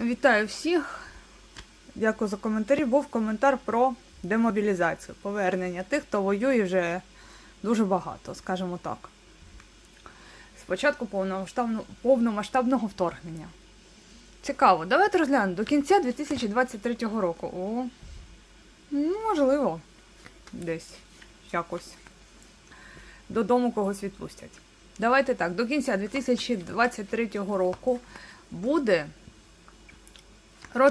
Вітаю всіх. Дякую за коментарі. Був коментар про демобілізацію, повернення тих, хто воює вже дуже багато, скажімо так. Спочатку повномасштабного вторгнення. Цікаво, давайте розглянемо до кінця 2023 року. О, ну, можливо, десь якось додому когось відпустять. Давайте так, до кінця 2023 року буде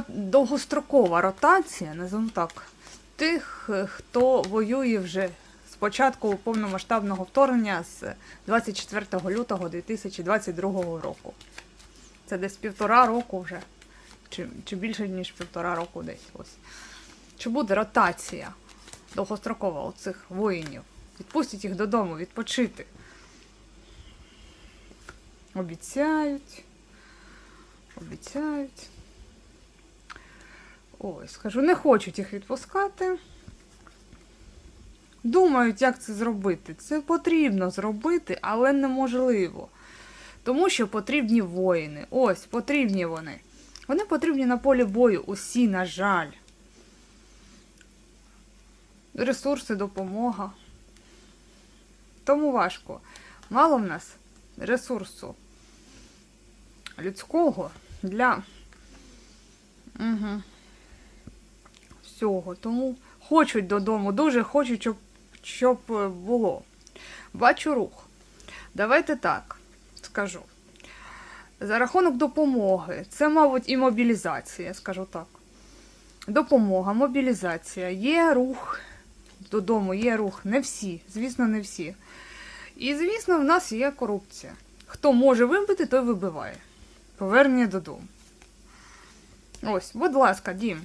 довгострокова ротація, називаємо так, тих, е, хто воює вже з початку повномасштабного вторгнення з 24 лютого 2022 року. Це десь півтора року вже, чи, чи більше, ніж півтора року десь ось. Чи буде ротація довгострокова у цих воїнів? Відпустять їх додому, відпочити. Обіцяють. Обіцяють. Ой, скажу, не хочуть їх відпускати. Думають, як це зробити. Це потрібно зробити, але неможливо. Тому що потрібні воїни. Ось, потрібні вони. Вони потрібні на полі бою. Усі, на жаль. Ресурси, допомога. Тому важко. Мало в нас ресурсу людського для угу. Всього. Тому хочуть додому, дуже хочуть, щоб, щоб е, було. Бачу рух. Давайте так скажу. За рахунок допомоги, це, мабуть, і мобілізація, скажу так. Допомога, мобілізація, є рух додому, є рух. Не всі, звісно, не всі. І, звісно, в нас є корупція. Хто може вибити, той вибиває. Повернення додому. Ось, будь ласка, дім.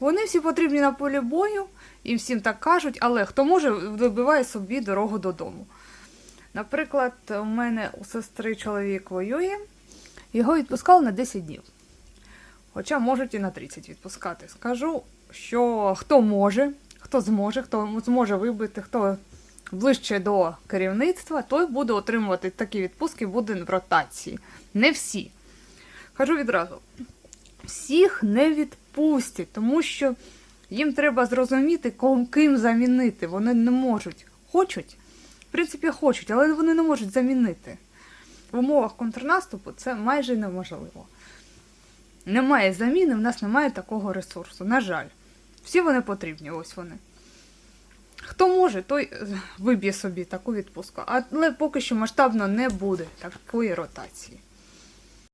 Вони всі потрібні на полі бою, і всім так кажуть, але хто може, вибиває собі дорогу додому. Наприклад, у мене у сестри чоловік воює, його відпускали на 10 днів. Хоча можуть і на 30 відпускати. Скажу, що хто може, хто зможе, хто зможе вибити, хто ближче до керівництва, той буде отримувати такі відпустки, буде в ротації. Не всі. Кажу відразу: всіх не відпустять, тому що їм треба зрозуміти, ком- ким замінити. Вони не можуть. Хочуть, в принципі, хочуть, але вони не можуть замінити. В умовах контрнаступу це майже неможливо. Немає заміни, в нас немає такого ресурсу. На жаль. Всі вони потрібні, ось вони. Хто може, той е, виб'є собі таку відпустку. Але поки що масштабно не буде такої ротації.